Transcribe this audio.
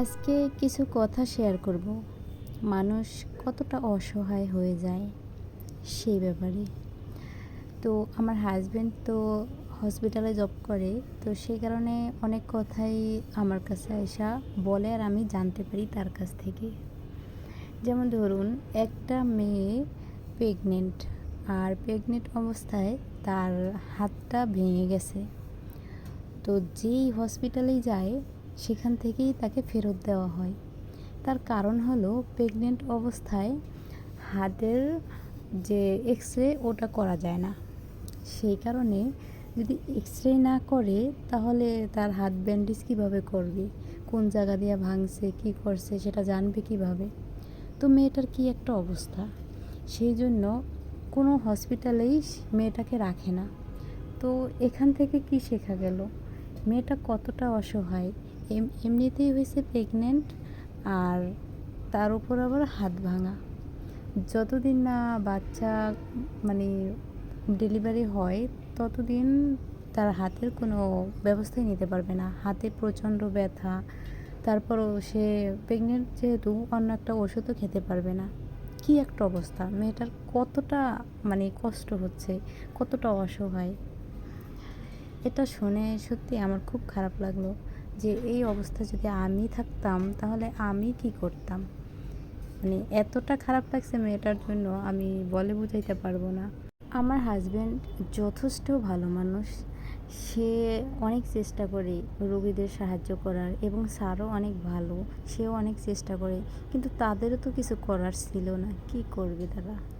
আজকে কিছু কথা শেয়ার করব। মানুষ কতটা অসহায় হয়ে যায় সেই ব্যাপারে। তো আমার হাজব্যান্ড তো হসপিটালে জব করে, তো সেই কারণে অনেক কথাই আমার কাছে আসা বলে আর আমি জানতে পারি তার কাছ থেকে। যেমন ধরুন, একটা মেয়ে প্রেগনেন্ট আর প্রেগনেন্ট অবস্থায় তার হাতটা ভেঙে গেছে। তো যেই হসপিটালেই যায় সেখান থেকেই তাকে ফেরত দেওয়া হয়। তার কারণ হলো, প্রেগনেন্ট অবস্থায় হাতের যে এক্স রে ওটা করা যায় না। সেই কারণে যদি এক্স রে না করে, তাহলে তার হাত ব্যান্ডেজ কীভাবে করবে? কোন জায়গা দিয়ে ভাঙছে, কী করছে, সেটা জানবে কীভাবে? তো মেয়েটার কি একটা অবস্থা? সেই জন্য কোনো হসপিটালেই মেয়েটাকে রাখে না। তো এখান থেকে কি শেখা গেল? মেয়েটা কতটা অসহায় এমনিতেই হয়েছে প্রেগনেন্ট আর তার উপর আবার হাত ভাঙা। যতদিন না বাচ্চা মানে ডেলিভারি হয়, ততদিন তার হাতের কোনো ব্যবস্থাই নিতে পারবে না। হাতে প্রচণ্ড ব্যথা, তারপরও সে প্রেগনেন্ট যেহেতু, অন্য একটা ওষুধও খেতে পারবে না। কি একটা অবস্থা! মেয়েটার কতটা মানে কষ্ট হচ্ছে, কতটা অসহায়। এটা শুনে সত্যি আমার খুব খারাপ লাগল। যে এই অবস্থা যদি আমি থাকতাম, তাহলে আমি কি করতাম? মানে এতটা খারাপ লাগছে মেয়েটার জন্য, আমি বলে বুঝাইতে পারব না। আমার হাজব্যান্ড যথেষ্ট ভালো মানুষ। সে অনেক চেষ্টা করে রোগীদের সাহায্য করার এবং স্যারও অনেক ভালো, সেও অনেক চেষ্টা করে। কিন্তু তাদেরও তো কিছু করার ছিল না। কি করবে তারা?